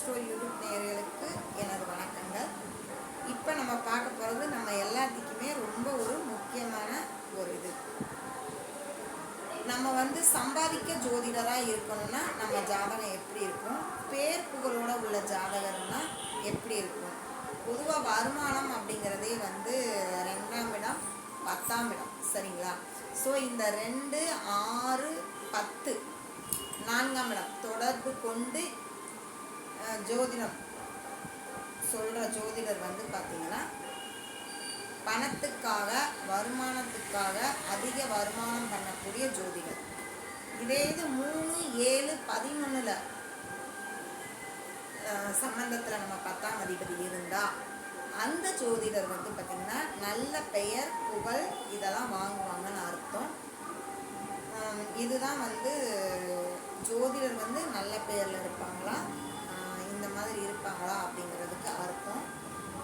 Story YouTube நேயர்களுக்கு எனது வணக்கங்கள். இப்போ நம்ம பார்க்க போகிறது நம்ம எல்லாத்துக்குமே ரொம்ப ஒரு முக்கியமான ஒரு இது. நம்ம வந்து சம்பாதிக்க ஜோதிடராக இருக்கணும்னா நம்ம ஜாதகம் எப்படி இருக்கும்? பேர் புகழோட உள்ள ஜாதகம்னா எப்படி இருக்கும்? பொதுவாக வருமானம் அப்படிங்கிறதே வந்து ரெண்டாம் இடம் பத்தாம் இடம் சரிங்களா? ஸோ இந்த ரெண்டு ஆறு பத்து நான்காம் இடம் தொடர்பு கொண்டு ஜோதிடம். சொல்கிற ஜோதிடர் வந்து பார்த்தீங்கன்னா பணத்துக்காக வருமானத்துக்காக அதிக வருமானம் பண்ணக்கூடிய ஜோதிடர். இதே இது மூணு ஏழு பதினொன்றில் சம்பந்தத்தில் நம்ம பத்தாம் அதிபதி இருந்தால் அந்த ஜோதிடர் வந்து பார்த்திங்கன்னா நல்ல பெயர் புகழ் இதெல்லாம் வாங்குவாங்கன்னு அர்த்தம். இதுதான் வந்து ஜோதிடர் வந்து நல்ல மாதிரி இருப்பாங்களா அப்படிங்கிறதுக்கு அர்த்தம்.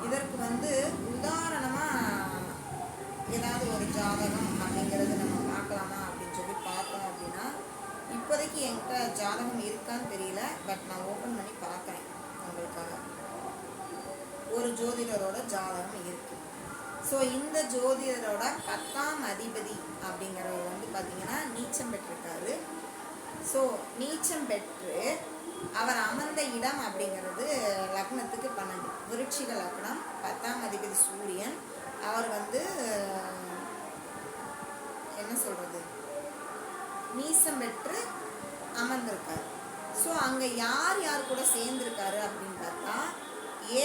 இதற்கு வந்து உதாரணமாக ஏதாவது ஒரு ஜாதகம் அப்படிங்கிறது நம்ம பார்க்கலாமா அப்படின்னு சொல்லி பார்த்தோம் அப்படின்னா இப்போதைக்கு என்கிட்ட ஜாதகம் இருக்கான்னு தெரியல பட் நான் ஓப்பன் பண்ணி பார்க்குறேன் உங்களுக்காக. ஒரு ஜோதிடரோட ஜாதகம் இருக்கு. ஸோ இந்த ஜோதிடரோட பத்தாம் அதிபதி அப்படிங்கிறவர் வந்து பார்த்தீங்கன்னா நீச்சம் பெற்றிருக்காரு. ஸோ நீச்சம் பெற்று அவர் அமர்ந்த இடம் அப்படிங்கிறது லக்னத்துக்கு பன்னெண்டு. விருட்சிக லக்னம் பத்தாம் அதிபதி சூரியன். அவர் வந்து என்ன சொல்கிறது நீசம் பெற்று அமர்ந்திருக்கார். ஸோ அங்கே யார் யார் கூட சேர்ந்திருக்காரு அப்படின்னு பார்த்தா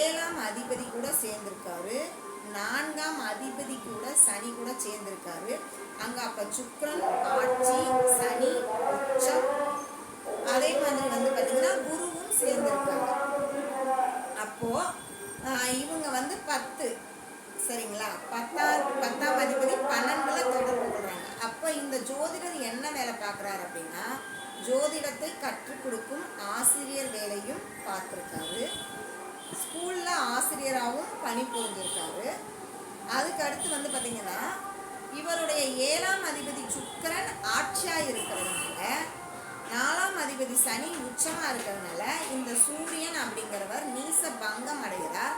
ஏழாம் அதிபதி கூட சேர்ந்திருக்காரு. நான்காம் அதிபதி கூட சனி கூட சேர்ந்திருக்காரு. அங்க அப்போ சுக்கிரன் ஆட்சி சனி உச்சம். அதே மாதிரி வந்து பார்த்தீங்கன்னா குருவும் சேர்ந்திருக்காங்க அப்போ இவங்க வந்து பத்து. சரிங்களா? பத்தாம் பத்தாம் அதிபதி பன்னெண்டுல தொடர்பு கொள்றாங்க. அப்போ இந்த ஜோதிடர் என்ன வேலை பார்க்குறாரு அப்படின்னா ஜோதிடத்தை கற்றுக் கொடுக்கும் ஆசிரியர் வேலையும் பார்த்துருக்காரு. ஸ்கூலில் ஆசிரியராகவும் பணிபுரிஞ்சிருக்காரு அதுக்கு அடுத்து வந்து பார்த்தீங்கன்னா இவருடைய ஏழாம் அதிபதி சுக்கரன் ஆட்சியாக இருக்கிறதுனால நாலாம் அதிபதி சனி உச்சமாக இருக்கிறதுனால இந்த சூரியன் அப்படிங்கிறவர் நீச பங்கம் அடைகிறார்.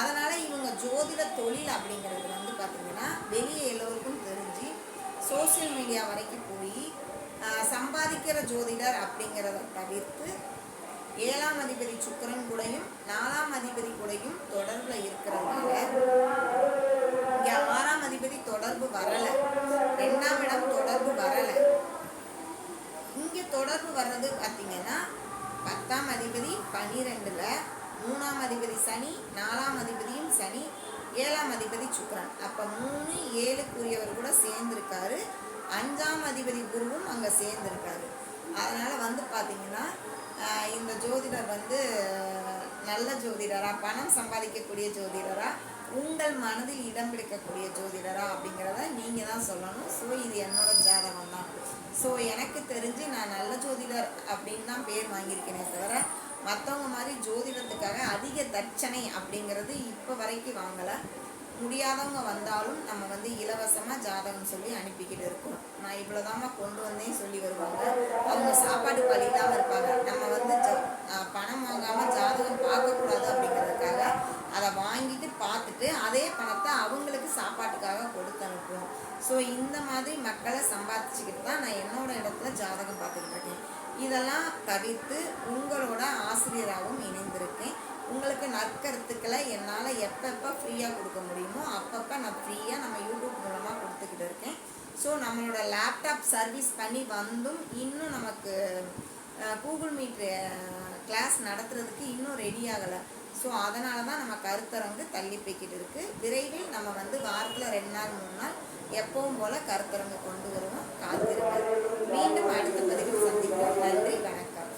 அதனால் இவங்க ஜோதிட தொழில் அப்படிங்கிறது வந்து பார்த்தீங்கன்னா வெளியே எல்லோருக்கும் தெரிஞ்சு சோஷியல் மீடியா வரைக்கும் போய் சம்பாதிக்கிற ஜோதிடர் அப்படிங்கிறத தவிர்த்து ஏழாம் அதிபதி சுக்கரன் கூடையும் நாலாம் அதிபதி கூடையும் தொடர்பில் இருக்கிறதுனால இங்கே ஆறாம் அதிபதி தொடர்பு வரலை. ரெண்டாம் இடம் தொடர்பு வரலை. இங்கே தொடர்பு வர்றது பார்த்தீங்கன்னா பத்தாம் அதிபதி பனிரெண்டில் மூணாம் அதிபதி சனி நாலாம் அதிபதியும் சனி ஏழாம் அதிபதி சுக்கரன். அப்போ மூணு ஏழுக்குரியவர் கூட சேர்ந்துருக்காரு. அஞ்சாம் அதிபதி குருவும் அங்கே சேர்ந்துருக்காரு. அதனால் வந்து பார்த்தீங்கன்னா ஜோதிடர் வந்து நல்ல ஜோதிடரா பணம் சம்பாதிக்கக்கூடிய ஜோதிடரா உங்கள் மனதில் இடம் பிடிக்கக்கூடிய ஜோதிடரா அப்படிங்கிறத நீங்கள் தான் சொல்லணும். ஸோ இது என்னோட ஜாதகம் தான். ஸோ எனக்கு தெரிஞ்சு நான் நல்ல ஜோதிடர் அப்படின்னு தான் பேர் வாங்கியிருக்கேனே தவிர மற்றவங்க மாதிரி ஜோதிடத்துக்காக அதிக தட்சணை அப்படிங்கிறது இப்போ வரைக்கும் வாங்கலை. முடியாதவங்க வந்தாலும் நம்ம வந்து இலவசமாக ஜாதகம் சொல்லி அனுப்பிக்கிட்டு இருக்கோம். நான் இவ்வளோதாம்மா கொண்டு வந்தேன்னு சொல்லி வருவாங்க. அவங்க சாப்பாடு வழி தான் இருப்பாங்க நம்ம வந்து ஜ- பணம் வாங்காமல் ஜாதகம் பார்க்கக்கூடாது அப்படிங்கிறதுக்காக அதை வாங்கிட்டு பார்த்துட்டு அதே பணத்தை அவங்களுக்கு சாப்பாட்டுக்காக கொடுத்து அனுப்புவோம். ஸோ இந்த மாதிரி மக்களை சம்பாதிச்சுக்கிட்டு தான் நான் என்னோட இடத்துல ஜாதகம் பார்த்துக்கிட்டு இருக்கேன். இதெல்லாம் தவிர்த்து உங்களோட ஆசிரியராகவும் இணைந்திருக்கேன். உங்களுக்கு நற்கருத்துக்களை என்னால் எப்பப்போ ஃப்ரீயாக கொடுக்க முடியுமோ அப்பப்போ நான் ஃப்ரீயாக நம்ம யூடியூப் மூலமாக கொடுத்துக்கிட்டு இருக்கேன் ஸோ நம்மளோட லேப்டாப் சர்வீஸ் பண்ணி வந்தும் இன்னும் நமக்கு கூகுள் மீட் கிளாஸ் நடத்துறதுக்கு இன்னும் ரெடி ஆகலை. ஸோ அதனால தான் நம்ம கருத்தரங்கு தள்ளி போய்கிட்டு இருக்குது விரைவில் நம்ம வந்து வாரத்தில் ரெண்டு நாள் மூணு நாள் எப்பவும் போல் கருத்தரங்கு கொண்டு வருவோம். காத்திருப்போம் மீண்டும் அடுத்த பதிவில் சந்திப்போம். நன்றி வணக்கம்.